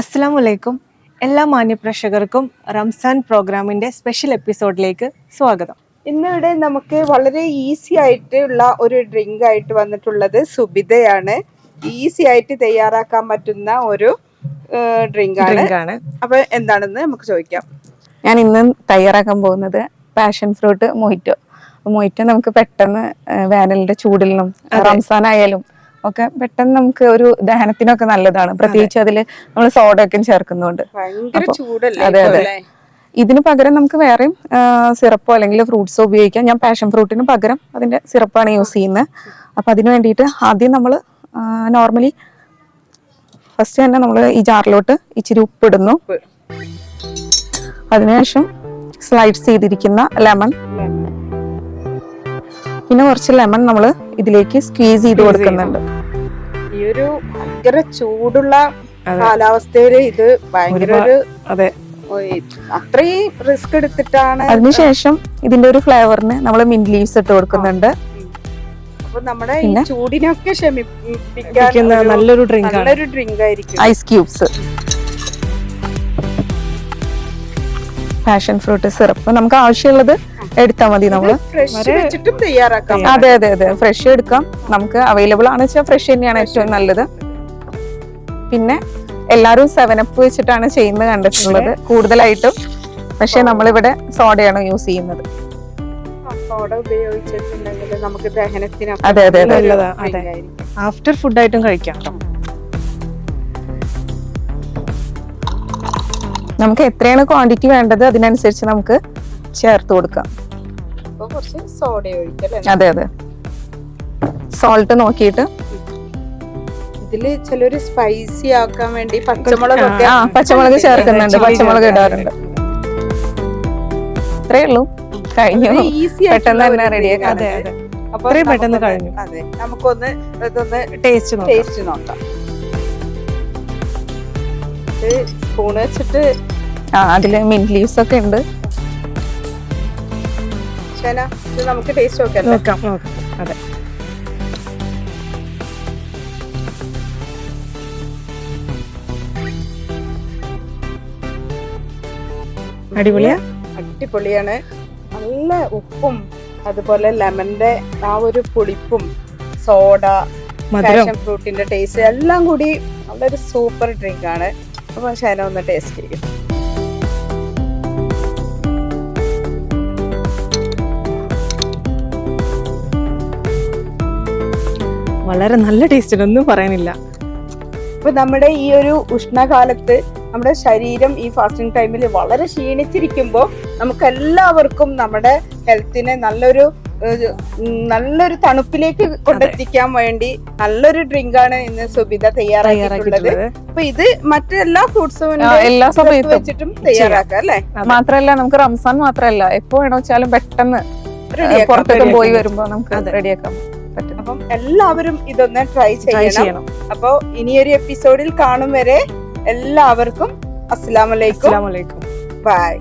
അസ്സാം വലൈക്കും എല്ലാ മാന്യപ്രേക്ഷകർക്കും റംസാൻ പ്രോഗ്രാമിന്റെ സ്പെഷ്യൽ എപ്പിസോഡിലേക്ക് സ്വാഗതം. ഇന്നിവിടെ നമുക്ക് വളരെ ഈസി ആയിട്ടുള്ള ഒരു ഡ്രിങ്ക് ആയിട്ട് വന്നിട്ടുള്ളത് സുബിതയാണ്. ഈസി ആയിട്ട് തയ്യാറാക്കാൻ പറ്റുന്ന ഒരു ഡ്രിങ്ക് ആണ്. അപ്പൊ എന്താണെന്ന് നമുക്ക് ചോദിക്കാം. ഞാൻ ഇന്ന് തയ്യാറാക്കാൻ പോകുന്നത് പാഷൻ ഫ്രൂട്ട് മൊയ്റ്റോ. മൊയ്റ്റോ നമുക്ക് പെട്ടെന്ന് വേനലിന്റെ ചൂടിലും റംസാൻ ആയാലും ഒക്കെ പെട്ടെന്ന് നമുക്ക് ഒരു ദഹനത്തിനൊക്കെ നല്ലതാണ്. പ്രത്യേകിച്ച് അതിൽ നമ്മൾ സോഡ ഒക്കെ ചേർക്കുന്നുണ്ട് അതെ, അതെ. ഇതിന് പകരം നമുക്ക് വേറെയും സിറപ്പോ അല്ലെങ്കിൽ ഫ്രൂട്ട്സോ ഉപയോഗിക്കാം. ഞാൻ പാഷൻ ഫ്രൂട്ടിന് പകരം അതിന്റെ സിറപ്പാണ് യൂസ് ചെയ്യുന്നത് അപ്പൊ അതിന് വേണ്ടിയിട്ട് ആദ്യം നമ്മൾ നോർമലി ഫസ്റ്റ് തന്നെ നമ്മൾ ഈ ജാറിലോട്ട് ഇച്ചിരി ഉപ്പിടുന്നു. ഉപ്പ്. അതിനുശേഷം സ്ലൈഡ്സ് ചെയ്തിരിക്കുന്ന ലെമൺ. പിന്നെ കുറച്ച് ലെമൺ നമ്മൾ ഇതിലേക്ക് സ്ക്വീസ് ചെയ്ത് കൊടുക്കുന്നുണ്ട്. ഈ ഒരു ഭയങ്കര ചൂടുള്ള. കാലാവസ്ഥയിൽ ഇത് ഭയങ്കര ഒരു അതെ. അത്രയും റിസ്ക് എടുത്തിട്ടാണ് അതിനുശേഷം ഇതിന്റെ ഒരു ഫ്ലേവറിന് നമ്മൾ മിന്റ് ലീവ്സ് ഇട്ട് കൊടുക്കുന്നുണ്ട്. നമ്മുടെ ചൂടിനൊക്കെ ശമിപ്പിക്കാൻ നല്ലൊരു ഡ്രിങ്ക് നല്ലൊരു ഡ്രിങ്ക് ആയിരിക്കും. Ice cubes passion fruit syrup നമുക്ക് ആവശ്യമുള്ളത് എടുത്താൽ മതി നമ്മൾ. ഫ്രഷ് വെച്ചിട്ടും തയ്യാറാക്കാം. അതെ അതെ അതെ. ഫ്രഷ് എടുക്കാം. നമുക്ക് അവൈലബിൾ ആണ് വെച്ചാൽ ഫ്രഷ് തന്നെയാണ് ഏറ്റവും നല്ലത്. പിന്നെ എല്ലാവരും സെവനപ്പ് വെച്ചിട്ടാണ് ചെയ്യുന്നത് കണ്ടിട്ടുള്ളത് കൂടുതലായിട്ടും. പക്ഷെ നമ്മളിവിടെ സോഡയാണ് യൂസ് ചെയ്യുന്നത്. അതെ, അതെ, അതെ. ആഫ്റ്റർ ഫുഡായിട്ടും കഴിക്കാം നമുക്ക് എത്രയാണ് ക്വാണ്ടിറ്റി വേണ്ടത്? അതിനനുസരിച്ച് നമുക്ക് ചേർത്ത് കൊടുക്കാം. അപ്പൊ കുറച്ച് സോഡ ഒഴിക്കല്ലേ അതെ അതെ. സോൾട്ട് നോക്കിയിട്ട്. ഇതിൽ ചിലര് സ്പൈസി ആക്കാൻ വേണ്ടി പച്ചമുളക് പച്ചമുളക് ചേർക്കുന്നുണ്ട്. പച്ചമുളക്. ഇടാറുണ്ട്. അത്രേ ഉള്ളൂ. കഴിഞ്ഞു. പെട്ടെന്ന് തന്നെ റെഡിയാക്കാം അതെ പെട്ടെന്ന് കഴിഞ്ഞു. അതെ നമുക്കൊന്ന് ഇതൊന്ന് ടേസ്റ്റ് നോക്കാം. ടേസ്റ്റ് നോക്കാം. സ്പൂൺ വെച്ചിട്ട് ആ അതിൽ മിന്റ് ലീവ്സ് ഒക്കെ ഉണ്ട്. ശന ഇത് നമുക്ക് ടേസ്റ്റ് നോക്കാം നോക്കാം നോക്കാം. അതെ. അടിപൊളിയാ? അടിപൊളിയാണ്. നല്ല ഉപ്പും അതുപോലെ ലെമന്റെ ആ ഒരു പുളിപ്പും സോഡ പാഷൻ ഫ്രൂട്ടിന്റെ ടേസ്റ്റ് എല്ലാം കൂടി നല്ലൊരു സൂപ്പർ ഡ്രിങ്ക് ആണ്. അപ്പൊ ശന ഒന്ന് ടേസ്റ്റ് ചെയ്യും. വളരെ നല്ല ടേസ്റ്റ് ഒന്നും പറയാനില്ല. ഇപ്പൊ നമ്മുടെ ഈ ഒരു ഉഷ്ണകാലത്ത് നമ്മുടെ ശരീരം ഈ ഫാസ്റ്റിംഗ് ടൈമിൽ വളരെ ക്ഷീണിച്ചിരിക്കുമ്പോൾ നമുക്ക് എല്ലാവർക്കും നമ്മുടെ ഹെൽത്തിനെ നല്ലൊരു നല്ലൊരു തണുപ്പിലേക്ക് കൊണ്ടെത്തിക്കാൻ വേണ്ടി നല്ലൊരു ഡ്രിങ്ക് ആണ് ഇന്ന് സുബിത തയ്യാറാക്കിയിട്ടുള്ളത്. അപ്പൊ ഇത് മറ്റെല്ലാ ഫ്രൂട്ട്സും എല്ലാ സമയത്തും വെച്ചിട്ടും തയ്യാറാക്കാം അല്ലെ? മാത്രല്ല നമുക്ക് റംസാൻ മാത്രല്ല. എപ്പോ വേണോ വെച്ചാലും പെട്ടെന്ന് പുറത്തേക്ക് പോയി വരുമ്പോ നമുക്ക് റെഡിയാക്കാം അപ്പം എല്ലാവരും ഇതൊന്ന് ട്രൈ ചെയ്യണം. അപ്പോൾ അപ്പൊ ഇനിയൊരു എപ്പിസോഡിൽ കാണും വരെ എല്ലാവർക്കും അസ്സാം അസ്സലാമലൈക്കും ബൈ